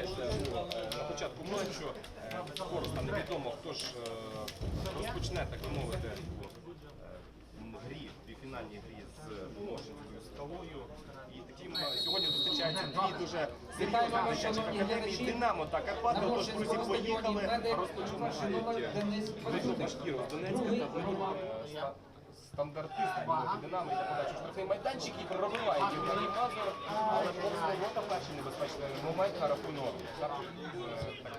Е, на початку матчу е, скоро невідомо, хто ж е, розпочне, так би мовити, грі, дві фінальні грі з Волошинською скалою. І таким сьогодні зустрічаються дві дуже серйозні мощачки академії Динамо та Карпати. Отож, друзі, поїхали, розпочинають Шкіру з Донецька та Донецька стандартист блоку Динамо йде подачу що штрафний майданчик і прориває Євгеній Мазур, але повз ворота перший небезпечний момент на рахунок. Е, е,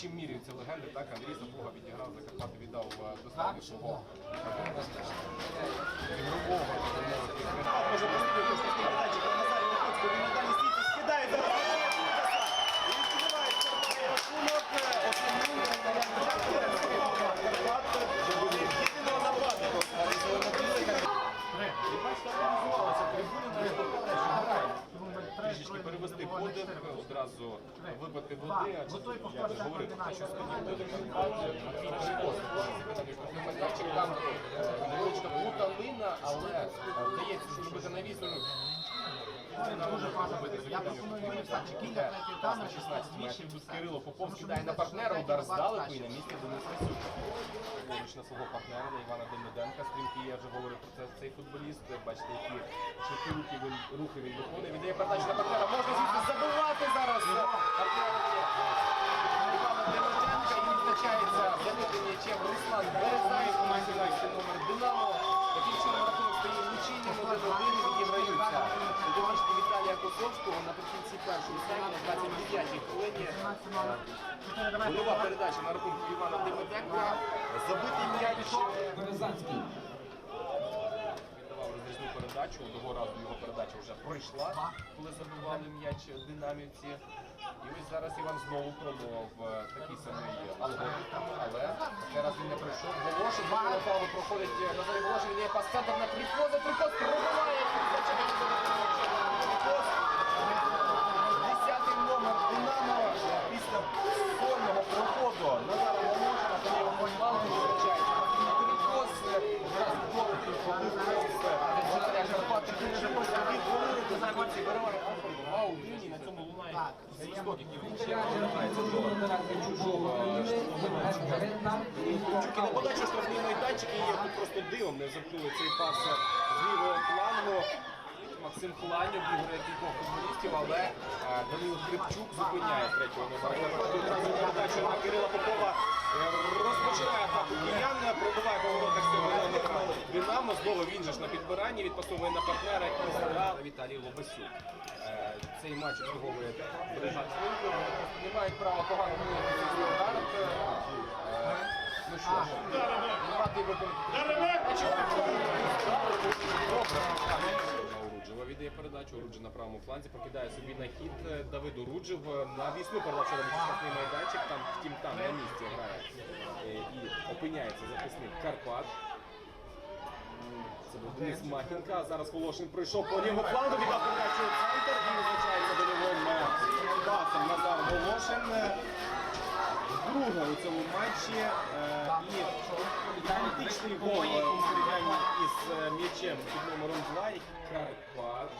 Чим міряються легенди, так Андрій Запуга відіграв за Карпати, віддав е, достатньо свого. ігрового. Може посилює перевести подих, одразу випити води, адже я вже говорив, що спині буде Матвій там невеличка плутанина, але вдається що робити навісно. Я пропоную на 16 метрів. Кирило Попов скидає на партнера, удар здалеку і на місці Денис Васюк. Поруч на свого партнера, на Івана Демиденка. Стрімки, я вже говорив про це, цей футболіст. Бачите, які швидкі рухи він, рухи він виконує. Віддає передачу на партнера. Можна звідси забивати зараз. На 29-й хвилині. Гольова передача на рахунку Івана Демиденка. Забитий м'яч. Березанський. Віддавав розрізну передачу. Одного разу його передача вже пройшла, коли забивали м'яч динамівці. І ось зараз Іван знову пробував е, такий самий алгоритм, але цей раз він не пройшов. Волошин право проходить е, Назарій Волошин, він є пас центр на Трикоза, Трикоз пробиває. Чуки на подачу штрафний майданчик і є тут просто дивом не замкнули цей пас з лівого флангу. Максим Хуланюк іграє кількох футболістів, але Данило Хрипчук зупиняє третього номера. Одразу передачу на Кирила Попова розпочинає атаку киян, пробиває по Знову він же ж на підбиранні відпасовує на партнера і Віталій Лобасюк. Е, Цей матч обслуговує Слинку. Не мають права погано виявити ударити. Е, Ну що ж, мати Оруджева віддає передачу. Оруджев на правому фланзі покидає собі на хід е, Давид Оруджев. е, На вісну передачу штрафний майданчик. Там, втім, там на місці грає і опиняється захисник Карпат. Це був Денис Махінка. Зараз Волошин прийшов по лівому флангу, віддав передачу центр і визначається дольовим е, пасом Назар Волошин. Е, Друга у цьому матчі е, і критичний гол е, у порівнянні із е, м'ячем під номером 2 і Карпат.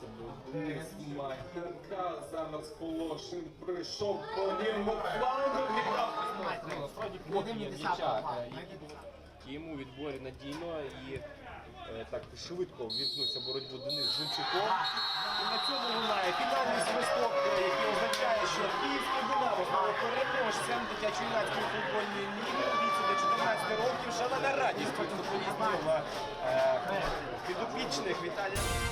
Це був Денис Махінка. Зараз Волошин прийшов по флангу, віддав насправді і йому відборі надійно і так швидко ввімкнувся боротьбу Денис Жунчуков. І на цьому лунає фінальний свисток, е, який означає, що Київське Динамо стало переможцем дитячо-юнацької футбольної ліги у віці до 14 років. Шалена радість футболістів е, підопічних Віталія.